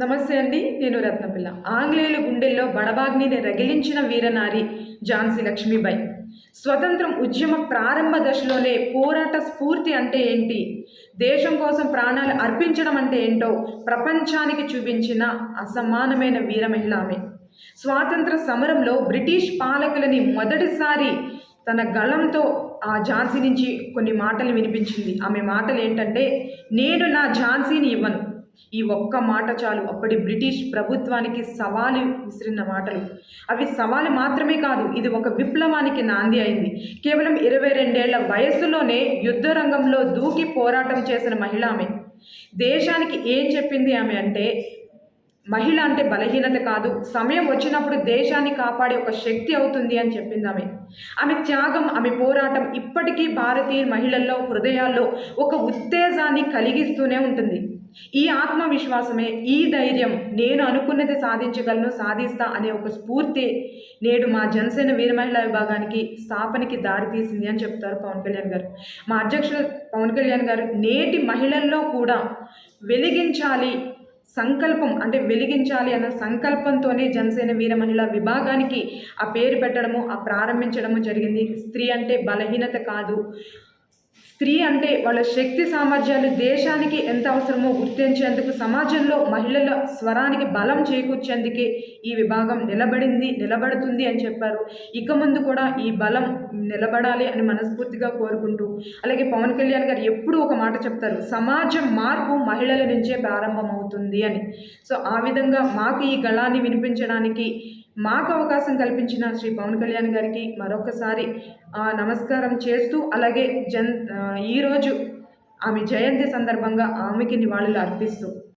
నమస్తే అండి నేను రత్నపిల్ల. ఆంగ్లేయుల గుండెల్లో బడబాగ్నిని రగిలించిన వీరనారి ఝాన్సీ లక్ష్మీబాయి. స్వతంత్రం ఉద్యమ ప్రారంభ దశలోనే పోరాట స్ఫూర్తి అంటే ఏంటి? దేశం కోసం ప్రాణాలు అర్పించడం అంటే ఏంటో ప్రపంచానికి చూపించిన అసమానమైన వీరమహిళ ఆమె. స్వాతంత్ర సమరంలో బ్రిటిష్ పాలకులని మొదటిసారి తన గళంతో ఆ ఝాన్సీ నుంచి కొన్ని మాటలు వినిపించింది. ఆమె మాటలు ఏంటంటే నేను నా ఝాన్సీని ఇవ్వను. ఈ ఒక్క మాట చాలు. అప్పటి బ్రిటిష్ ప్రభుత్వానికి సవాలు విసిరిన మాటలు. అవి సవాలు మాత్రమే కాదు ఇది ఒక విప్లవానికి నాంది అయింది. కేవలం ఇరవై రెండేళ్ళ వయస్సులోనే యుద్ధ రంగంలో దూకి పోరాటం చేసిన మహిళ ఆమె. దేశానికి ఏం చెప్పింది ఆమె అంటే మహిళ అంటే బలహీనత కాదు. సమయం వచ్చినప్పుడు దేశాన్ని కాపాడే ఒక శక్తి అవుతుంది అని చెప్పింది ఆమె. ఆమె త్యాగం ఆమె పోరాటం ఇప్పటికీ భారతీయ మహిళల్లో హృదయాల్లో ఒక ఉత్తేజాన్ని కలిగిస్తూనే ఉంటుంది. ఈ ఆత్మవిశ్వాసమే ఈ ధైర్యం నేను అనుకున్నది సాధించగలను సాధిస్తా అనే ఒక స్ఫూర్తి నేడు మా జనసేన వీర మహిళా విభాగానికి స్థాపనకి దారితీసింది అని చెప్తారు పవన్ కళ్యాణ్ గారు. మా అధ్యక్షులు పవన్ కళ్యాణ్ గారు నేటి మహిళల్లో కూడా వెలిగించాలి సంకల్పం అంటే వెలిగించాలి అన్న సంకల్పంతోనే జనసేన వీర మహిళా విభాగానికి ఆ పేరు పెట్టడము ఆ ప్రారంభించడము జరిగింది. స్త్రీ అంటే బలహీనత కాదు. స్త్రీ అంటే వాళ్ళ శక్తి సామర్థ్యాలు దేశానికి ఎంత అవసరమో గుర్తించేందుకు సమాజంలో మహిళల స్వరానికి బలం చేకూర్చేందుకే ఈ విభాగం నిలబడింది నిలబడుతుంది అని చెప్పారు. ఇక ముందు కూడా ఈ బలం నిలబడాలి అని మనస్ఫూర్తిగా కోరుకుంటూ అలాగే పవన్ కళ్యాణ్ గారు ఎప్పుడూ ఒక మాట చెప్తారు సమాజం మార్పు మహిళల నుంచే ప్రారంభమవుతుంది అని. సో ఆ విధంగా మాకు ఈ గళాన్ని వినిపించడానికి మాకు అవకాశం కల్పించిన శ్రీ పవన్ కళ్యాణ్ గారికి మరొకసారి ఆ, నమస్కారం చేస్తూ అలాగే జన్ ఈరోజు ఆమె జయంతి సందర్భంగా ఆమెకి నివాళులు అర్పిస్తూ.